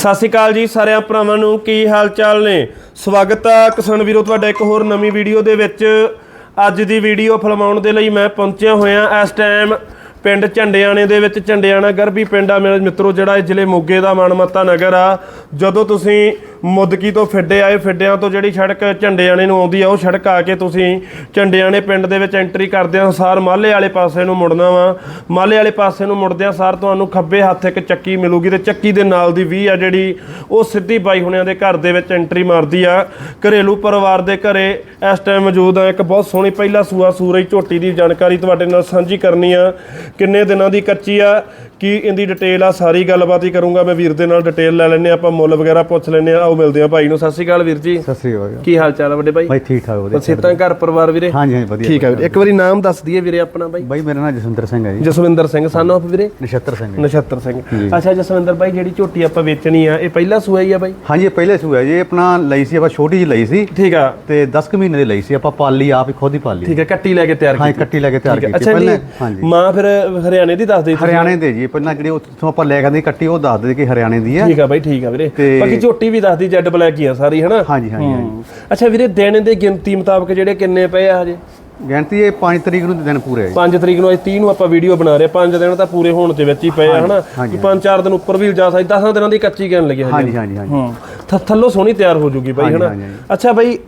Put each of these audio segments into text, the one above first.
ਸਤਿ ਸ਼੍ਰੀ ਅਕਾਲ ਜੀ ਸਾਰਿਆਂ ਭਰਾਵਾਂ ਨੂੰ, ਕੀ ਹਾਲ ਚਾਲ ਨੇ? ਸਵਾਗਤ ਹੈ ਕਿਸਾਨ ਵੀਰੋ ਤੁਹਾਡਾ ਇੱਕ ਹੋਰ ਨਵੀਂ ਵੀਡੀਓ ਦੇ ਵਿੱਚ। ਅੱਜ ਦੀ ਵੀਡੀਓ ਫਿਲਮਾਉਣ ਦੇ ਲਈ ਮੈਂ ਪਹੁੰਚਿਆ ਹੋਇਆ ਇਸ ਟਾਈਮ ਪਿੰਡ ਝੰਡਿਆਣੇ ਦੇ ਵਿੱਚ। ਝੰਡਿਆਣਾ ਗਰਭੀ ਪਿੰਡ ਆ ਮੇਰੇ ਮਿੱਤਰੋ, ਜਿਹੜਾ ਇਹ ਜ਼ਿਲ੍ਹੇ ਮੋਗੇ ਦਾ ਮਨਮੱਤਾ ਨਗਰ ਆ। ਜਦੋਂ ਤੁਸੀਂ ਮੁੱਦਕੀ ਤੋਂ ਫਿੱਡੇ ਆਏ, ਫਿੱਡਿਆਂ ਤੋਂ ਜਿਹੜੀ ਸੜਕ ਝੰਡਿਆਣੇ ਨੂੰ ਆਉਂਦੀ ਆ, ਉਹ ਸੜਕ ਆ ਕੇ ਤੁਸੀਂ ਝੰਡਿਆਣੇ ਪਿੰਡ ਦੇ ਵਿੱਚ ਐਂਟਰੀ ਕਰਦੇ ਸਾਰ ਮਾਲੇ ਵਾਲੇ ਪਾਸੇ ਨੂੰ ਮੁੜਨਾ ਵਾ। ਮਾਲੇ ਵਾਲੇ ਪਾਸੇ ਨੂੰ ਮੁੜਦਿਆਂ ਸਾਰ ਤੁਹਾਨੂੰ ਖੱਬੇ ਹੱਥ ਇੱਕ ਚੱਕੀ ਮਿਲੂਗੀ ਤੇ ਚੱਕੀ ਦੇ ਨਾਲ ਦੀ 20 ਆ ਜਿਹੜੀ ਉਹ ਸਿੱਧੀ ਬਾਈ ਹੁਣਿਆਂ ਦੇ ਘਰ ਦੇ ਵਿੱਚ ਐਂਟਰੀ ਮਾਰਦੀ ਆ। ਘਰੇਲੂ ਪਰਿਵਾਰ ਦੇ ਘਰੇ ਇਸ ਟਾਈਮ ਮੌਜੂਦ ਆ। ਇੱਕ ਬਹੁਤ ਸੋਹਣੀ ਪਹਿਲਾ ਸੂਆ ਸੂਰਜ ਝੋਟੀ ਦੀ ਜਾਣਕਾਰੀ ਤੁਹਾਡੇ ਨਾਲ ਸਾਂਝੀ ਕਰਨੀ ਆ। ਕਿੰਨੇ ਦਿਨਾਂ ਦੀ ਕੱਚੀ ਆ? ਕੀ ਇਹਦੀ ਡਿਟੇਲ ਆ? ਸਾਰੀ ਗੱਲਬਾਤ ਹੀ ਕਰੂੰਗਾ। ਮੈਂ ਵੀਰ ਦੇ ਨਾਲ ਡਿਟੇਲ ਲੈ ਲੈਣੇ ਆਪਾਂ ਮੁੱਲ ਵਗੈਰਾ ਪੁੱਛ ਲੈਣੇ ਆ ਆਓ ਮਿਲਦੇ ਆ ਭਾਈ ਨੂੰ। ਸਤਿ ਸ਼੍ਰੀ ਅਕਾਲ ਵੀਰ ਜੀ। ਸਤਿ ਸ੍ਰੀ ਅਕਾਲ। ਕੀ ਹਾਲ ਚਾਲ ਆ ਵੱਡੇ ਭਾਈ? ਬਾਈ ਠੀਕ ਠਾਕ ਵਧੀਆ। ਸਿੱਤਾਂ ਘਰ ਪਰਿਵਾਰ ਵੀਰੇ? ਹਾਂਜੀ ਹਾਂਜੀ ਵਧੀਆ ਠੀਕ ਆ ਵੀਰੇ। ਇੱਕ ਵਾਰੀ ਨਾਮ ਦੱਸ ਦਈਏ ਵੀਰੇ ਆਪਣਾ ਬਾਈ ਬਾਈ ਮੇਰਾ ਨਾਮ ਜਸਵਿੰਦਰ ਸਿੰਘ ਹੈ ਜੀ। ਜਸਵਿੰਦਰ ਸਿੰਘ ਸਨ ਆਫ ਵੀਰੇ? ਨਛੱਤਰ ਸਿੰਘ ਹੈ। ਨਛੱਤਰ ਸਿੰਘ। ਅੱਛਾ ਜਸਵਿੰਦਰ ਬਾਈ ਜਿਹੜੀ ਝੋਟੀ ਆਪਾਂ ਵੇਚਣੀ ਆ ਇਹ ਪਹਿਲਾ ਸੂਆ ਹੀ ਆ ਬਾਈ ਹਾਂਜੀ ਇਹ ਪਹਿਲੇ ਸੂਆ ਜੀ। ਇਹ ਆਪਣਾ ਲਈ ਸੀ ਆਪਾਂ ਛੋਟੀ ਜਿਹੀ ਲਈ ਸੀ। ਠੀਕ ਆ। ਤੇ 10 ਕੁ ਮਹੀਨੇ ਦੀ ਲਈ ਸੀ। ਆਪਾਂ ਪਾਲੀ ਆਪ ਹੀ ਖੁਦ ਹੀ ਪਾਲੀ। ਠੀਕ ਹੈ ਕੱਟੀ ਲੈ ਕੇ ਤਿਆਰ ਹਾਂ ਕੀਤੀ। ਕੱਟੀ ਲੈ ਕੇ ਤਿਆਰ ਕੀਤੀ। ਪਹਿਲਾਂ ਹਾਂਜੀ। ਮਾਂ ਫਿਰ ਹਰਿਆਣੇ ਦੀ ਦੱਸ ਦੇ ਹਰਿਆਣੇ ਦੇ ਜੀ। ਪਹਿਲਾਂ ਜਿਹੜੀ ਉੱਥੋਂ ਆਪਾਂ ਲੈ ਕੇ ਆਂਦੇ ਕੱਟੀ ਉਹ ਦੱਸ ਦੇ ਕਿ ਹਰਿਆਣੇ ਦੀ ਹੈ ਠੀਕ ਆ ਬਾਈ ਠੀਕ ਆ ਵੀਰੇ। ਬਾਕੀ ਝੋਟੀ ਵੀ ਦੱਸਦੀ ਜੈਡ ਬਲੈਕ ਹੀ ਆ ਸਾਰੀ ਹਨਾ? ਹਾਂਜੀ ਹਾਂਜੀ। ਅੱਛਾ ਵੀਰੇ ਦਿਨ ਦੇ ਗਿਣਤੀ ਮੁਤਾਬਕ ਜਿਹੜੇ ਕਿੰਨੇ ਪਏ ਆ ਹਜੇ? ਗਿਣਤੀ ਇਹ 5 ਤਰੀਕ ਨੂੰ ਦਿਨ ਪੂਰੇ ਹੈ 5 ਤਰੀਕ ਨੂੰ ਅੱਜ 30 ਨੂੰ ਆਪਾਂ ਵੀਡੀਓ ਬਣਾ ਰਹੇ 5 ਦਿਨ ਤਾਂ ਪੂਰੇ ਹੋਣ ਦੇ ਵਿੱਚ ਹੀ ਪਏ ਆ ਹਨਾ? ਹਾਂਜੀ, ਕਿ 5-4 ਦਿਨ ਉੱਪਰ ਵੀ ਜਾ ਸਕਦੀ 10 ਦਿਨਾਂ ਦੀ ਕੱਚੀ ਕਹਿਣ ਲੱਗੇ ਹਜੇ। ਹਾਂਜੀ ਹਾਂਜੀ ਹਾਂਜੀ। ਹੂੰ। ਥ- ਥੱਲੋਂ ਸੋਹਣੀ ਤਿਆਰ ਹੋ ਜੂਗੀ ਬਾਈ ਹਨਾ? ਹਾਂਜੀ, ਹਾਂਜੀ। ਅੱਛਾ ਬਾਈ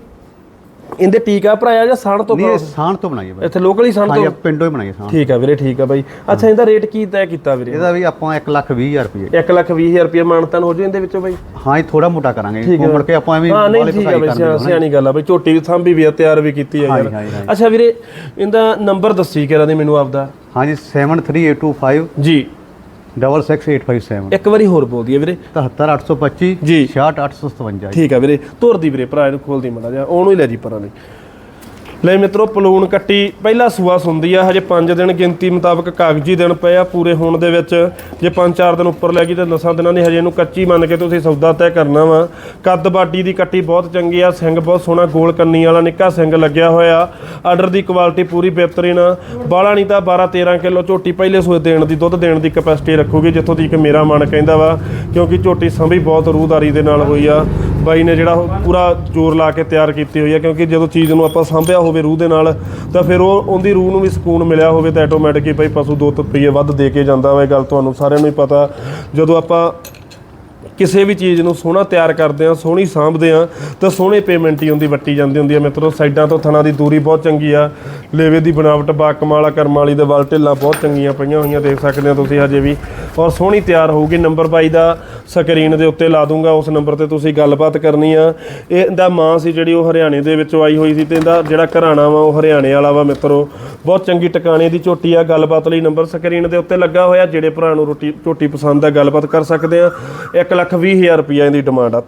ਇਹਦੇ ਟੀਕਾ ਭਰਾਇਆ ਜਾਂ ਸਣ ਤੋਂ ਨਹੀਂ ਇਹ ਸਾਣ ਤੋਂ ਬਣਾਈ ਹੈ ਬਾਈ। ਇੱਥੇ ਲੋਕਲ ਹੀ ਸਣ ਤੋਂ? ਇਹ ਪਿੰਡੋਂ ਹੀ ਬਣਾਈ ਸਾਣ ਠੀਕ ਆ ਵੀਰੇ ਠੀਕ ਆ ਬਾਈ। ਅੱਛਾ ਇਹਦਾ ਰੇਟ ਕੀ ਤੈਅ ਕੀਤਾ ਵੀਰੇ? ਇਹਦਾ ਵੀ ਆਪਾਂ 1 ਲੱਖ 20 ਹਜ਼ਾਰ ਰੁਪਏ 1 ਲੱਖ 20 ਹਜ਼ਾਰ ਰੁਪਏ ਮਾਨਤਨ ਹੋ ਜੂ ਇਹਦੇ ਵਿੱਚੋਂ ਬਾਈ? ਹਾਂ ਇਹ ਥੋੜਾ ਮੋਟਾ ਕਰਾਂਗੇ। ਠੀਕ ਹੈ। ਮੁੜ ਕੇ ਆਪਾਂ ਐਵੇਂ ਹਾਂ ਨਹੀਂ ਵਾਲੇ ਠੀਕ ਆ ਪਕਾਈ ਬਈ ਸਿਆ- ਸਿਆਣੀ ਗੱਲ ਆ ਬਈ। ਝੋਟੀ ਵੀ ਸਾਂਭੀ ਵੀ ਆ ਤਿਆਰ ਵੀ ਕੀਤੀ ਆ ਯਾਰ। ਹਾਂਜੀ, ਹਾਂਜੀ, ਅੱਛਾ ਵੀਰੇ ਇਹਦਾ ਨੰਬਰ ਦੱਸੀ ਕਿਹੜਾ ਦੇ ਮੈਨੂੰ ਆਪਦਾ? ਹਾਂਜੀ 73825 ਜੀ। 66857 ਇੱਕ ਵਾਰੀ ਹੋਰ ਬੋਲ ਦਈਏ ਵੀਰੇ। 77825 ਜੀ। 66857 ਠੀਕ ਆ ਵੀਰੇ ਧੁਰ ਦੀ ਵੀਰੇ ਭਰਾ ਇਹਨੂੰ ਖੋਲਦੀ ਮੜਾ ਜਾ ਉਹਨੂੰ ਹੀ ਲੈ ਜੀ ਪਰਾਂ ਲਈ। ਲੈ ਮਿੱਤਰੋ, ਪਲੂਣ ਕੱਟੀ ਪਹਿਲਾ ਸੂਆ ਸੁੰਦੀ ਆ। ਹਜੇ 5 ਦਿਨ ਗਿਣਤੀ ਮੁਤਾਬਕ ਕਾਗਜ਼ੀ ਦਿਨ ਪਏ ਆ ਪੂਰੇ ਹੋਣ ਦੇ ਵਿੱਚ। ਜੇ 5-4 ਦਿਨ ਉੱਪਰ ਲੈ ਗਈ ਤਾਂ 10 ਦਿਨਾਂ ਦੀ ਹਜੇ ਇਹਨੂੰ ਕੱਚੀ ਮੰਨ ਕੇ ਤੁਸੀਂ ਸੌਦਾ ਤੈਅ ਕਰਨਾ ਵਾ। ਕੱਦ ਬਾਡੀ ਦੀ ਕੱਟੀ ਬਹੁਤ ਚੰਗੀ ਆ, ਸਿੰਘ ਬਹੁਤ ਸੋਹਣਾ ਗੋਲ ਕੰਨੀ ਵਾਲਾ ਨਿੱਕਾ ਸਿੰਘ ਲੱਗਿਆ ਹੋਇਆ। ਆਰਡਰ ਦੀ ਕੁਆਲਿਟੀ ਪੂਰੀ ਬਿਹਤਰੀਨ ਆ। ਬਾਲਾ ਨਹੀਂ ਤਾਂ 12-13 ਕਿਲੋ ਝੋਟੀ ਪਹਿਲੇ ਸੂਏ ਦੇਣ ਦੀ, ਦੁੱਧ ਦੇਣ ਦੀ ਕਪੈਸਿਟੀ ਰੱਖੂਗੀ, ਜਿੱਥੋਂ ਤੱਕ ਮੇਰਾ ਮਨ ਕਹਿੰਦਾ ਵਾ। ਕਿਉਂਕਿ ਝੋਟੀ ਸੰਭੀ ਬਹੁਤ ਰੂਹਦਾਰੀ ਦੇ ਨਾਲ ਹੋਈ ਆ। ਬਾਈ ਨੇ ਜਿਹੜਾ ਉਹ ਪੂਰਾ ਜ਼ੋਰ ਲਾ ਕੇ ਤਿਆਰ ਕੀਤੀ ਹੋਈ ਆ, ਕਿਉਂਕਿ ਜਦੋਂ ਚੀਜ਼ ਨੂੰ ਆਪਾਂ ਸਾਂਭਿਆ ਹੋਵੇ ਰੂਹ ਦੇ ਨਾਲ, ਤਾਂ ਫਿਰ ਉਹ ਉਹਦੀ ਰੂਹ ਨੂੰ ਵੀ ਸਕੂਨ ਮਿਲਿਆ ਹੋਵੇ ਤਾਂ ਆਟੋਮੈਟਿਕ ਹੀ ਭਾਈ ਪਸ਼ੂ ਦੋ ਰੁਪਏ ਵੱਧ ਦੇ ਕੇ ਜਾਂਦਾ ਵਾ, ਇਹ ਗੱਲ ਤੁਹਾਨੂੰ ਸਾਰਿਆਂ ਨੂੰ ਹੀ ਪਤਾ। ਜਦੋਂ ਆਪਾਂ ਕਿਸੇ ਵੀ ਚੀਜ਼ ਨੂੰ ਸੋਹਣਾ ਤਿਆਰ ਕਰਦੇ ਆ ਸੋਹਣੀ ਸਾਂਭਦੇ ਆ ਤਾਂ ਸੋਹਣੇ ਪੇਮੈਂਟ ਹੀ ਹੁੰਦੀ ਵੱਟੀ ਜਾਂਦੀ ਹੁੰਦੀ ਆ ਮਿੱਤਰੋ। ਸਾਈਡਾਂ ਤੋਂ ਥਣਾ ਦੀ ਦੂਰੀ ਬਹੁਤ ਚੰਗੀ ਆ। ਲੇਵੇ ਦੀ ਬਣਾਵਟ ਬਾ ਕਮਾਲਾ ਕਰਮ ਵਾਲੀ ਦੇ ਵੱਲ ਢਿੱਲਾਂ ਬਹੁਤ ਚੰਗੀਆਂ ਪਈਆਂ ਹੋਈਆਂ, ਦੇਖ ਸਕਦੇ ਹੋ ਤੁਸੀਂ ਹਜੇ ਵੀ। ਔਰ ਸੋਹਣੀ ਤਿਆਰ ਹੋਊਗੀ, ਨੰਬਰ ਬਾਈ ਦਾ ਸਕਰੀਨ ਦੇ ਉੱਤੇ ਲਾ ਦੂੰਗਾ, ਉਸ ਨੰਬਰ ਤੇ ਤੁਸੀਂ ਗੱਲਬਾਤ ਕਰਨੀ ਆ। ਇਹਦਾ ਮਾਂ ਸੀ ਜਿਹੜੀ ਉਹ ਹਰਿਆਣੇ ਦੇ ਵਿੱਚੋਂ ਆਈ ਹੋਈ ਸੀ ਤੇ ਇਹਦਾ ਜਿਹੜਾ ਘਰਾਣਾ ਵਾ, ਉਹ ਹਰਿਆਣੇ ਵਾਲਾ ਵਾ ਮਿੱਤਰੋ। ਬਹੁਤ ਚੰਗੀ ਟਿਕਾਣੇ ਦੀ ਝੋਟੀ ਆ, ਗੱਲਬਾਤ ਲਈ ਨੰਬਰ ਸਕਰੀਨ ਦੇ ਉੱਤੇ ਲੱਗਾ ਹੋਇਆ, ਜਿਹੜੇ ਭਰਾ ਨੂੰ ਰੋਟੀ, ਝੋਟੀ ਪਸੰਦ ਆ, ਗੱਲਬਾਤ ਕਰ ਸਕਦੇ ਆ। 1 ਲੱਖ ਵੀਹ ਹਜ਼ਾਰ ਰੁਪਈਆ ਇਹਦੀ ਡਿਮਾਂਡ ਆ।